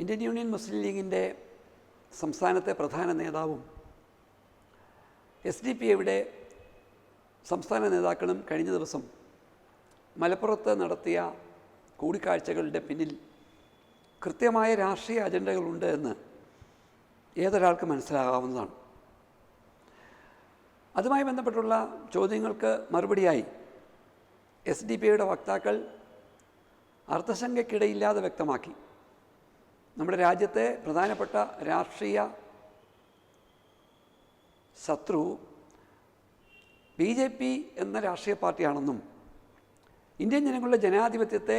Indian union മുസ്ലിം ലീഗിന്റെ സംസ്ഥാനത്തെ പ്രധാന നേതാവും എസ് ഡി പി എയുടെ സംസ്ഥാന നേതാക്കളും കഴിഞ്ഞ ദിവസം മലപ്പുറത്ത് നടത്തിയ കൂടിക്കാഴ്ചകളുടെ പിന്നിൽ കൃത്യമായ രാഷ്ട്രീയ അജണ്ടകളുണ്ട് എന്ന് ഏതൊരാൾക്ക് മനസ്സിലാകാവുന്നതാണ്. അതുമായി ബന്ധപ്പെട്ടുള്ള ചോദ്യങ്ങൾക്ക് മറുപടിയായി എസ് ഡി പി ഐയുടെ വക്താക്കൾ അർത്ഥശങ്കയ്ക്കിടയില്ലാതെ വ്യക്തമാക്കി. നമ്മുടെ രാജ്യത്തെ പ്രധാനപ്പെട്ട രാഷ്ട്രീയ ശത്രു ബി ജെ പി എന്ന രാഷ്ട്രീയ പാർട്ടിയാണെന്നും ഇന്ത്യൻ ജനങ്ങളുടെ ജനാധിപത്യത്തെ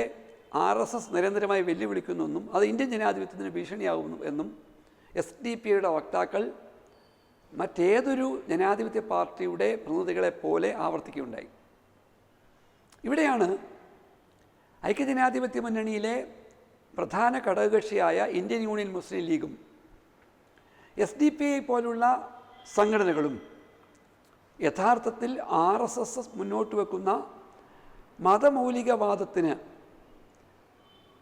ആർ എസ് എസ് നിരന്തരമായി വെല്ലുവിളിക്കുന്നുവെന്നും അത് ഇന്ത്യൻ ജനാധിപത്യത്തിന് ഭീഷണിയാകുന്നു എന്നും എസ് ഡി പി യുടെ വക്താക്കൾ മറ്റേതൊരു ജനാധിപത്യ പാർട്ടിയുടെ പ്രതിനിധികളെ പോലെ ആവർത്തിക്കുകയുണ്ടായി. ഇവിടെയാണ് ഐക്യജനാധിപത്യ മുന്നണിയിലെ പ്രധാന ഘടകകക്ഷിയായ ഇന്ത്യൻ യൂണിയൻ മുസ്ലിം ലീഗും എസ് ഡി പി ഐ പോലുള്ള സംഘടനകളും യഥാർത്ഥത്തിൽ ആർ എസ് എസ് മുന്നോട്ട് വെക്കുന്ന മതമൗലികവാദത്തിന്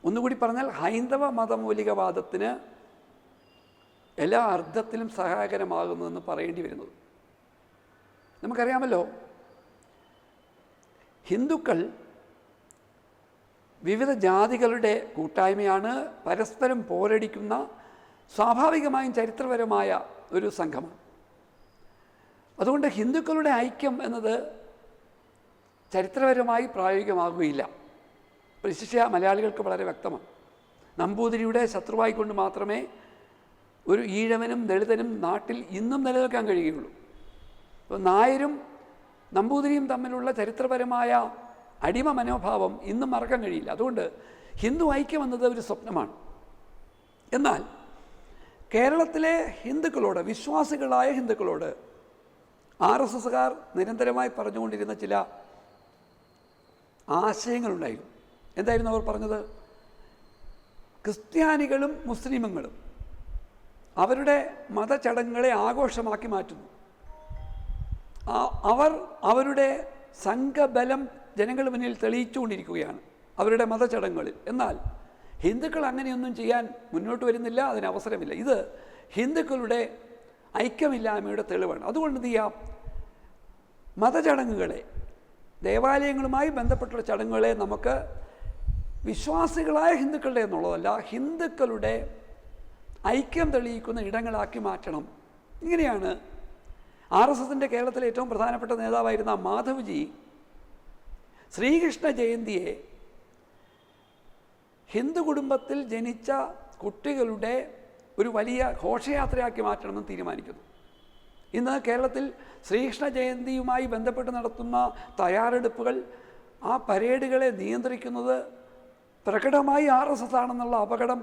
ഒന്നുകൂടി പറഞ്ഞാൽ ഹൈന്ദവ മതമൗലികവാദത്തിന് എല്ലാ അർത്ഥത്തിലും സഹായകരമാകുന്നതെന്ന് പറയേണ്ടി വരുന്നത്. നമുക്കറിയാമല്ലോ ഹിന്ദുക്കൾ വിവിധ ജാതികളുടെ കൂട്ടായ്മയാണ് പരസ്പരം പോരടിക്കുന്ന സ്വാഭാവികമായും ചരിത്രപരമായ ഒരു സംഘമാണ് അതുകൊണ്ട് ഹിന്ദുക്കളുടെ ഐക്യം എന്നത് ചരിത്രപരമായി പ്രായോഗികമാകുകയില്ല. വിശിഷ്യ മലയാളികൾക്ക് വളരെ വ്യക്തമാണ്. നമ്പൂതിരിയുടെ ശത്രുവായിക്കൊണ്ട് മാത്രമേ ഒരു ഈഴവനും ദളിതനും നാട്ടിൽ ഇന്നും നിലനിൽക്കാൻ കഴിയുകയുള്ളൂ. അപ്പോൾ നായരും നമ്പൂതിരിയും തമ്മിലുള്ള ചരിത്രപരമായ അടിമ മനോഭാവം ഇന്നും മറക്കാൻ കഴിയില്ല. അതുകൊണ്ട് ഹിന്ദു ഐക്യം എന്നത് ഒരു സ്വപ്നമാണ്. എന്നാൽ കേരളത്തിലെ ഹിന്ദുക്കളോട് വിശ്വാസികളായ ഹിന്ദുക്കളോട് ആർ എസ് എസ്സുകാർ നിരന്തരമായി പറഞ്ഞുകൊണ്ടിരുന്ന ചില ആശയങ്ങളുണ്ടായിരുന്നു. എന്തായിരുന്നു അവർ പറഞ്ഞത്? ക്രിസ്ത്യാനികളും മുസ്ലിമുകളും അവരുടെ മതചടങ്ങുകളെ ആഘോഷമാക്കി മാറ്റുന്നു. അവർ അവരുടെ സംഘബലം ജനങ്ങൾ മുന്നിൽ തെളിയിച്ചുകൊണ്ടിരിക്കുകയാണ് അവരുടെ മതചടങ്ങുകളിൽ. എന്നാൽ ഹിന്ദുക്കൾ അങ്ങനെയൊന്നും ചെയ്യാൻ മുന്നോട്ട് വരുന്നില്ല അതിന് അവസരമില്ല. ഇത് ഹിന്ദുക്കളുടെ ഐക്യമില്ലായ്മയുടെ തെളിവാണ്. അതുകൊണ്ട് ചെയ്യാം? മതചടങ്ങുകളെ ദേവാലയങ്ങളുമായി ബന്ധപ്പെട്ടുള്ള ചടങ്ങുകളെ നമുക്ക് വിശ്വാസികളായ ഹിന്ദുക്കളുടെ എന്നുള്ളതല്ല ഹിന്ദുക്കളുടെ ഐക്യം തെളിയിക്കുന്ന ഇടങ്ങളാക്കി മാറ്റണം. ഇങ്ങനെയാണ് ആർ എസ് എസിന്റെ കേരളത്തിലെ ഏറ്റവും പ്രധാനപ്പെട്ട നേതാവായിരുന്ന മാധവ്ജി ശ്രീകൃഷ്ണ ജയന്തിയെ ഹിന്ദു കുടുംബത്തിൽ ജനിച്ച കുട്ടികളുടെ ഒരു വലിയ ഘോഷയാത്രയാക്കി മാറ്റണമെന്ന് തീരുമാനിക്കുന്നു. ഇന്ന് കേരളത്തിൽ ശ്രീകൃഷ്ണ ജയന്തിയുമായി ബന്ധപ്പെട്ട് നടത്തുന്ന തയ്യാറെടുപ്പുകൾ ആ പരേഡുകളെ നിയന്ത്രിക്കുന്നത് പ്രകടമായി ആർ എസ് എസ് ആണെന്നുള്ള അപകടം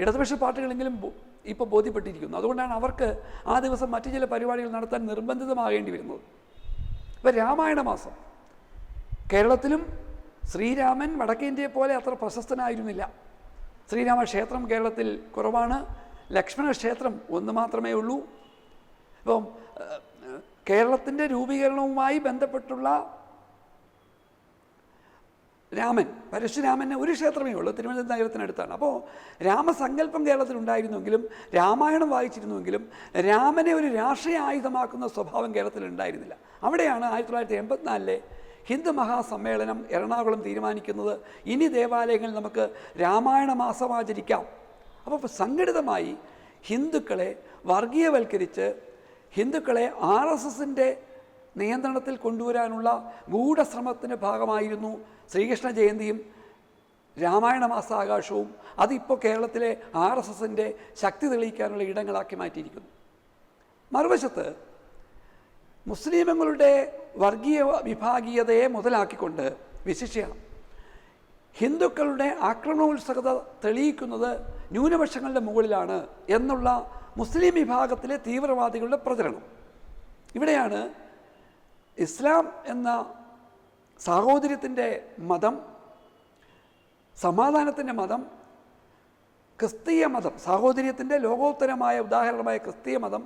ഇടതുപക്ഷ പാർട്ടികളെങ്കിലും ഇപ്പോൾ ബോധ്യപ്പെട്ടിരിക്കുന്നു. അതുകൊണ്ടാണ് അവർക്ക് ആ ദിവസം മറ്റു ചില പരിപാടികൾ നടത്താൻ നിർബന്ധിതമാകേണ്ടി വരുന്നത്. ഇപ്പോൾ രാമായണ മാസം. കേരളത്തിലും ശ്രീരാമൻ വടക്കേ ഇന്ത്യയെ പോലെ അത്ര പ്രശസ്തനായിരുന്നില്ല. ശ്രീരാമ ക്ഷേത്രം കേരളത്തിൽ കുറവാണ്. ലക്ഷ്മണ ക്ഷേത്രം ഒന്ന് മാത്രമേ ഉള്ളൂ. ഇപ്പം കേരളത്തിന്റെ രൂപീകരണവുമായി ബന്ധപ്പെട്ടുള്ള രാമൻ പരശുരാമന് ഒരു ക്ഷേത്രമേ ഉള്ളൂ തിരുവനന്തപുരം നഗരത്തിനടുത്താണ്. അപ്പോൾ രാമസങ്കല്പം കേരളത്തിലുണ്ടായിരുന്നുവെങ്കിലും രാമായണം വായിച്ചിരുന്നുവെങ്കിലും രാമനെ ഒരു രാഷ്ട്രീയ ആയുധമാക്കുന്ന സ്വഭാവം കേരളത്തിൽ ഉണ്ടായിരുന്നില്ല. അവിടെയാണ് ആയിരത്തി തൊള്ളായിരത്തി എൺപത്തിനാലിലെ ഹിന്ദു മഹാസമ്മേളനം എറണാകുളം തീരുമാനിക്കുന്നത് ഇനി ദേവാലയങ്ങളിൽ നമുക്ക് രാമായണ മാസം ആചരിക്കാം അപ്പോൾ സംഘടിതമായി ഹിന്ദുക്കളെ വർഗീയവൽക്കരിച്ച് ഹിന്ദുക്കളെ ആർ എസ് എസിന്റെ നിയന്ത്രണത്തിൽ കൊണ്ടുവരാനുള്ള ഗൂഢശ്രമത്തിന്റെ ഭാഗമായിരുന്നു ശ്രീകൃഷ്ണ ജയന്തിയും രാമായണ മാസാകാശവും അതിപ്പോൾ കേരളത്തിലെ ആർ എസ് എസിന്റെ ശക്തി തെളിയിക്കാനുള്ള ഇടങ്ങളാക്കി മാറ്റിയിരിക്കുന്നു. മറുവശത്ത് മുസ്ലിമുകളുടെ വർഗീയ വിഭാഗീയതയെ മുതലാക്കിക്കൊണ്ട് വിശിഷ്യ ഹിന്ദുക്കളുടെ ആക്രമണോത്സുകത തെളിയിക്കുന്നത് ന്യൂനപക്ഷങ്ങളുടെ മുകളിലാണ് എന്നുള്ള മുസ്ലിം വിഭാഗത്തിലെ തീവ്രവാദികളുടെ പ്രചരണം. ഇവിടെയാണ് ഇസ്ലാം എന്ന സാഹോദര്യത്തിന്റെ മതം സമാധാനത്തിന്റെ മതം ക്രിസ്തീയ മതം സാഹോദര്യത്തിന്റെ ലോകോത്തരമായ ഉദാഹരണമായ ക്രിസ്തീയ മതം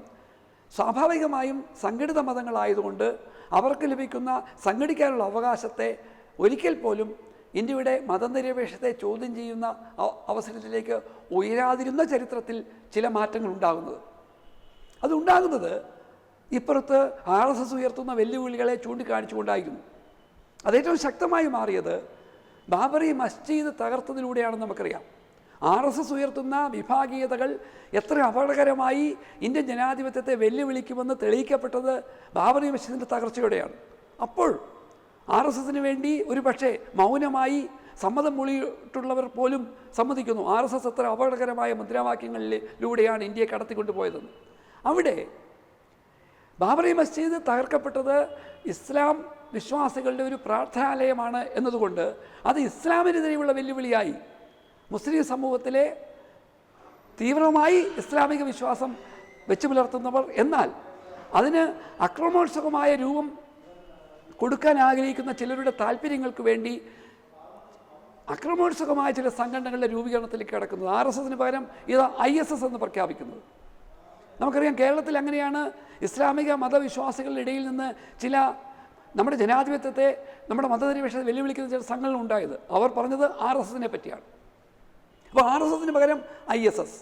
സ്വാഭാവികമായും സംഘടിത മതങ്ങളായതുകൊണ്ട് അവർക്ക് ലഭിക്കുന്ന സംഘടിക്കാനുള്ള അവകാശത്തെ ഒരിക്കൽ പോലും ഇന്ത്യയുടെ മതനിരപേക്ഷത്തെ ചോദ്യം ചെയ്യുന്ന അവസരത്തിലേക്ക് ഉയരാതിരുന്ന ചരിത്രത്തിൽ ചില മാറ്റങ്ങൾ ഉണ്ടാകുന്നത്. അതുണ്ടാകുന്നത് ഇപ്പുറത്ത് ആർ എസ് എസ് ഉയർത്തുന്ന വെല്ലുവിളികളെ ചൂണ്ടിക്കാണിച്ചുകൊണ്ടായിരുന്നു. അതേറ്റവും ശക്തമായി മാറിയത് ബാബറി മസ്ജിദ് തകർത്തതിലൂടെയാണെന്ന് നമുക്കറിയാം. ആർ എസ് എസ് ഉയർത്തുന്ന വിഭാഗീയതകൾ എത്ര അപകടകരമായി ഇന്ത്യൻ ജനാധിപത്യത്തെ വെല്ലുവിളിക്കുമെന്ന് തെളിയിക്കപ്പെട്ടത് ബാബറി മസ്ജിദിന്റെ തകർച്ചയോടെയാണ്. അപ്പോൾ ആർ എസ് എസിന് വേണ്ടി ഒരു പക്ഷേ മൗനമായി സമ്മതം മൂളിയിട്ടുള്ളവർ പോലും സമ്മതിക്കുന്നു. ആർ എസ് എസ് എത്ര അപകടകരമായ മുദ്രാവാക്യങ്ങളിലൂടെയാണ് ഇന്ത്യയെ കടത്തിക്കൊണ്ടുപോയതെന്ന്. അവിടെ ബാബറി മസ്ജിദ് തകർക്കപ്പെട്ടത് ഇസ്ലാം വിശ്വാസികളുടെ ഒരു പ്രാർത്ഥനാലയമാണ് എന്നതുകൊണ്ട് അത് ഇസ്ലാമിനെതിരെയുള്ള വെല്ലുവിളിയായി മുസ്ലിം സമൂഹത്തിലെ തീവ്രമായി ഇസ്ലാമിക വിശ്വാസം വെച്ചു പുലർത്തുന്നവർ എന്നാൽ അതിന് അക്രമോത്സുകമായ രൂപം കൊടുക്കാൻ ആഗ്രഹിക്കുന്ന ചിലരുടെ താല്പര്യങ്ങൾക്ക് വേണ്ടി അക്രമോത്സുകമായ ചില സംഘടനകളുടെ രൂപീകരണത്തിലേക്ക് കിടക്കുന്നത്. ആർ എസ് എസിന് പകരം ഇത് ഐ എസ് എസ് എന്ന് പ്രഖ്യാപിക്കുന്നത്. നമുക്കറിയാം കേരളത്തിൽ അങ്ങനെയാണ് ഇസ്ലാമിക മതവിശ്വാസികളുടെ ഇടയിൽ നിന്ന് ചില നമ്മുടെ ജനാധിപത്യത്തെ നമ്മുടെ മതനിരപേക്ഷത വെല്ലുവിളിക്കുന്ന ചില സംഘടന ഉണ്ടായത്. അവർ പറഞ്ഞത് ആർ എസ് എസിനെ പറ്റിയാണ്. അപ്പോൾ ആർ എസ് എസിന് പകരം ഐ എസ് എസ്.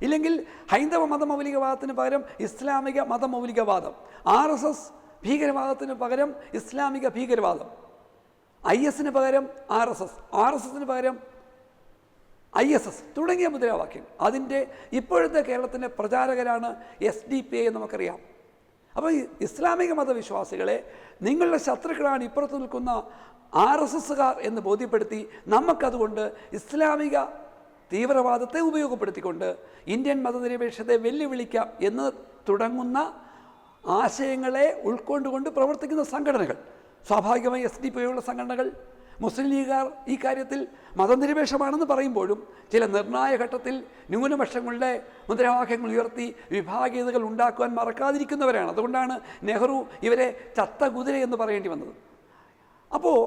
ഇല്ലെങ്കിൽ ഹൈന്ദവ മതമൗലികവാദത്തിന് പകരം ഇസ്ലാമിക മതമൗലികവാദം. ആർ എസ് എസ് ഭീകരവാദത്തിന് പകരം ഇസ്ലാമിക ഭീകരവാദം. ഐ എസിന് പകരം R S S R S എസിന് പകരം ഐ എസ് എസ് തുടങ്ങിയ മുദ്രാവാക്യം. അതിന്റെ ഇപ്പോഴത്തെ കേരളത്തിന്റെ പ്രചാരകരാണ് എസ് ഡി പി ഐ നമുക്കറിയാം. അപ്പോൾ ഇസ്ലാമിക മതവിശ്വാസികളെ നിങ്ങളുടെ ശത്രുക്കളാണ് ഇപ്പുറത്ത് നിൽക്കുന്ന ആർ എസ് എസ്സുകാർ എന്ന് ബോധ്യപ്പെടുത്തി നമുക്കതുകൊണ്ട് ഇസ്ലാമിക തീവ്രവാദത്തെ ഉപയോഗപ്പെടുത്തിക്കൊണ്ട് ഇന്ത്യൻ മതനിരപേക്ഷത്തെ വെല്ലുവിളിക്കാം എന്ന് തുടങ്ങുന്ന ആശയങ്ങളെ ഉൾക്കൊണ്ടുകൊണ്ട് പ്രവർത്തിക്കുന്ന സംഘടനകൾ സ്വാഭാവികമായി എസ് ഡി പിയുള്ള സംഘടനകൾ മുസ്ലിം ലീഗുകാർ ഈ കാര്യത്തിൽ മതനിരപേക്ഷമാണെന്ന് പറയുമ്പോഴും ചില നിർണായക ഘട്ടത്തിൽ ന്യൂനപക്ഷങ്ങളുടെ മുദ്രാവാക്യങ്ങൾ ഉയർത്തി വിഭാഗീയതകൾ ഉണ്ടാക്കുവാൻ മറക്കാതിരിക്കുന്നവരാണ്. അതുകൊണ്ടാണ് നെഹ്റു ഇവരെ ചത്ത കുതിര എന്ന് പറയേണ്ടി വന്നത്. അപ്പോൾ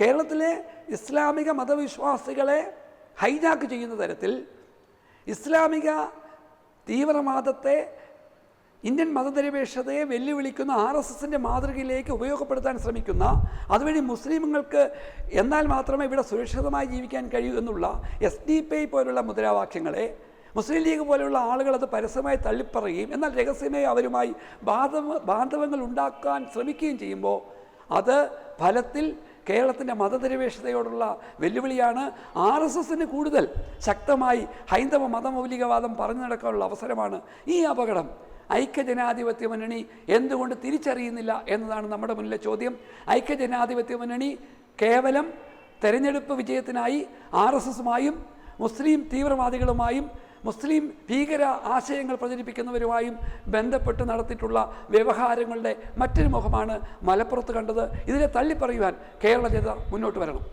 കേരളത്തിലെ ഇസ്ലാമിക മതവിശ്വാസികളെ ഹൈജാക്ക് ചെയ്യുന്ന തരത്തിൽ ഇസ്ലാമിക തീവ്രവാദത്തെ ഇന്ത്യൻ മതനിരപേക്ഷതയെ വെല്ലുവിളിക്കുന്ന ആർ എസ് എസിന്റെ മാതൃകയിലേക്ക് ഉപയോഗപ്പെടുത്താൻ ശ്രമിക്കുന്ന അതുവഴി മുസ്ലിമുകൾക്ക് എന്നാൽ മാത്രമേ ഇവിടെ സുരക്ഷിതമായി ജീവിക്കാൻ കഴിയൂ എന്നുള്ള എസ് ഡി പി ഐ പോലുള്ള മുദ്രാവാക്യങ്ങളെ മുസ്ലിം ലീഗ് പോലെയുള്ള ആളുകൾ അത് പരസ്യമായി തള്ളിപ്പറയുകയും എന്നാൽ രഹസ്യമായി അവരുമായി ബാധ ബാന്ധവങ്ങൾ ഉണ്ടാക്കാൻ ശ്രമിക്കുകയും ചെയ്യുമ്പോൾ അത് ഫലത്തിൽ കേരളത്തിന്റെ മതനിരപേക്ഷതയോടുള്ള വെല്ലുവിളിയാണ് ആർ എസ് എസിന് കൂടുതൽ ശക്തമായി ഹൈന്ദവ മതമൗലികവാദം പറഞ്ഞു നടക്കാനുള്ള അവസരമാണ് ഈ അപകടം. ഐക്യജനാധിപത്യ മുന്നണി എന്തുകൊണ്ട് തിരിച്ചറിയുന്നില്ല എന്നതാണ് നമ്മുടെ മുന്നിലെ ചോദ്യം. ഐക്യജനാധിപത്യ മുന്നണി കേവലം തെരഞ്ഞെടുപ്പ് വിജയത്തിനായി ആർ എസ് എസുമായും മുസ്ലിം തീവ്രവാദികളുമായും മുസ്ലിം ഭീകര ആശയങ്ങൾ പ്രചരിപ്പിക്കുന്നവരുമായും ബന്ധപ്പെട്ട് നടത്തിയിട്ടുള്ള വ്യവഹാരങ്ങളുടെ മറ്റൊരു മുഖമാണ് മലപ്പുറത്ത് കണ്ടത്. ഇതിനെ തള്ളിപ്പറയുവാൻ കേരള ജനത മുന്നോട്ട് വരണം.